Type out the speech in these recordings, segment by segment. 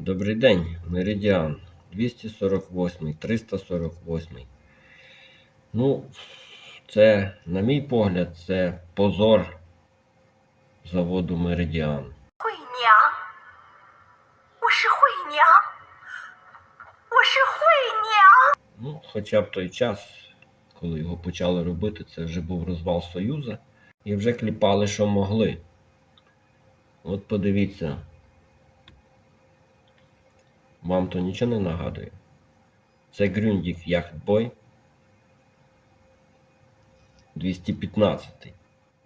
Добрий день, меридіан 248, 348. Ну, це, на мій погляд, це позор заводу меридіан. Ну, Хоча б той час, коли його почали робити, це вже був розвал Союза і вже кліпали, що могли. От подивіться. Вам то нічого не нагадує. Це Грюндік Яхтбой 215.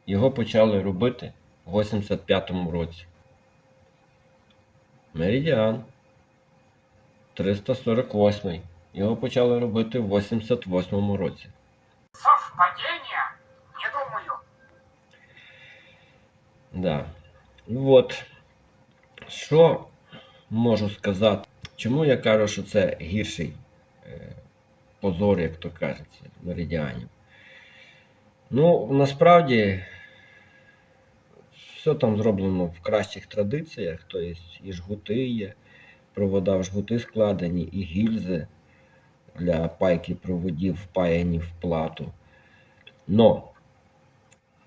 Його почали робити в 85-му році. Меридіан 348. Його почали робити в 88-му році. Совпадение? Не думаю. Да. Ну От. Що можу сказати? Чому я кажу, що це гірший е, позор, як то кажеться, меридіанів? Ну, насправді, все там зроблено в кращих традиціях, тобто і жгути є, провода в жгути складені, і гільзи для пайки проводів впаяні в плату. Но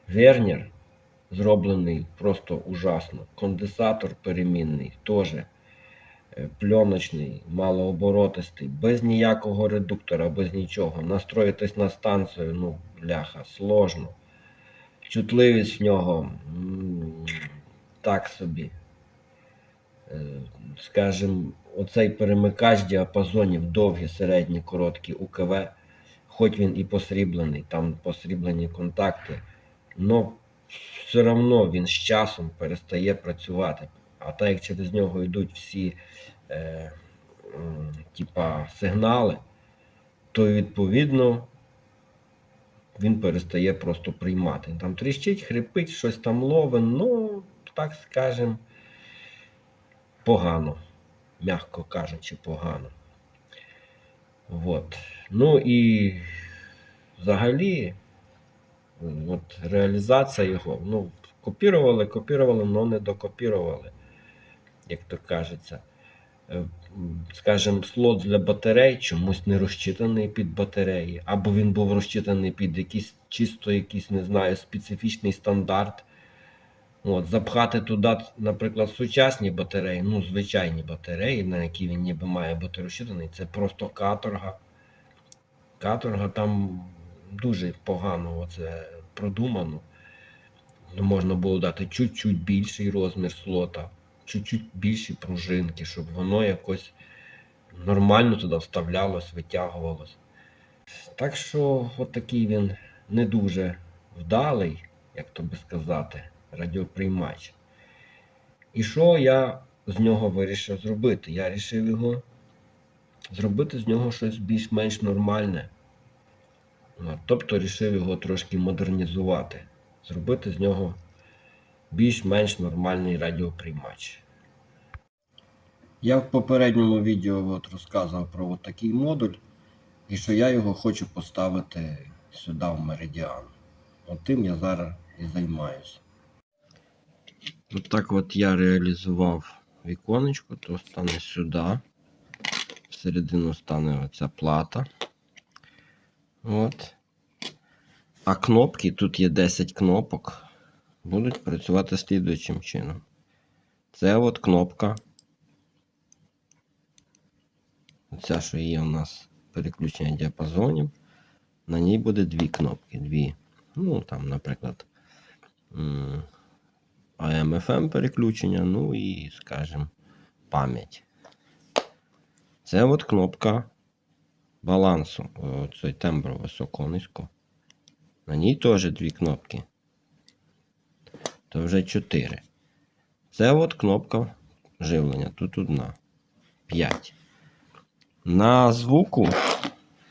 Вернер зроблений просто ужасно. Конденсатор перемінний теж пленочний, малооборотистий, без ніякого редуктора, без нічого. Настроїтись на станцію, ну, бляха, сложно. Чутливість в нього так собі. Е, Скажем, оцей перемикач діапазонів довгі, середні, короткі УКВ, хоч він і посріблений, там посріблені контакти, но все одно він з часом перестає працювати. А так як через нього йдуть всі е, типа, сигнали, то відповідно він перестає просто приймати. Там тріщить, хрипить, щось там лове, ну, так скажем, погано, м'яко кажучи, погано. Вот. Ну і взагалі, от реалізація його, ну, копірували, копірували, але не докопірували, як то кажеться. Е, Скажем, слот для батарей чомусь не розчитаний під батареї, або він був розчитаний під якийсь чисто якийсь, не знаю, специфічний стандарт. От, запхати туди, наприклад, сучасні батареї, ну, звичайні батареї, на які він ніби має бути розчитаний, це просто каторга. Каторга там дуже погано оце продумано. Можна було дати чуть-чуть більший розмір слота, чуть-чуть більші пружинки, щоб воно якось нормально туди вставлялось, витягувалось. Так що, от такий він не дуже вдалий, як то би сказати, радіоприймач. І що я з нього вирішив зробити? Я вирішив його зробити з нього щось більш-менш нормальне. Тобто вирішив його трошки модернізувати, зробити з нього більш-менш нормальний радіоприймач. Я в попередньому відео от розказував про от такий модуль, і що я його хочу поставити сюди в меридіан. От тим я зараз і займаюся. От так от я реалізував віконечко, то стане сюди. Всередину стане оця плата. От. А кнопки, тут є 10 кнопок, будуть працювати слідуючим чином. Це от кнопка. Оця, що є у нас переключення діапазонів. На ній буде дві кнопки. Дві. Ну, там, наприклад, AM-FM переключення, ну і, скажімо, пам'ять. Це от кнопка балансу. Цей тембр високо-низько. На ній теж дві кнопки. То вже чотири. Це от кнопка живлення. Тут одна. П'ять. На звуку,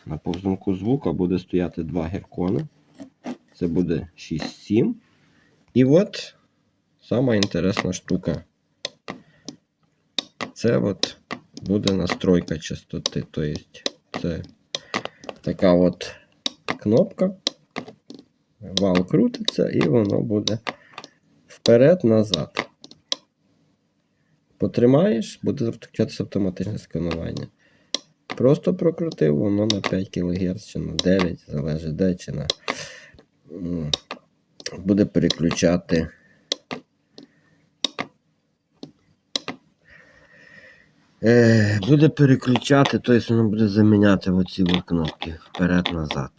на повзунку звука буде стояти два геркони. Це буде 6-7. І от сама інтересна штука. Це от буде настройка частоти. Тобто це така от кнопка. Вал крутиться і воно буде вперед-назад. потримаєш, буде включатися автоматичне сканування. Просто прокрутив воно на 5 кГц чи на 9, залежить де, чи на. Буде переключати. Е, буде переключати, тобто воно буде заміняти оці кнопки вперед-назад.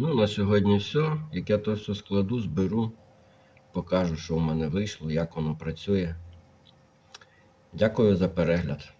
Ну, на сьогодні все. Як я то все складу, зберу, покажу, що в мене вийшло, як воно працює. Дякую за перегляд.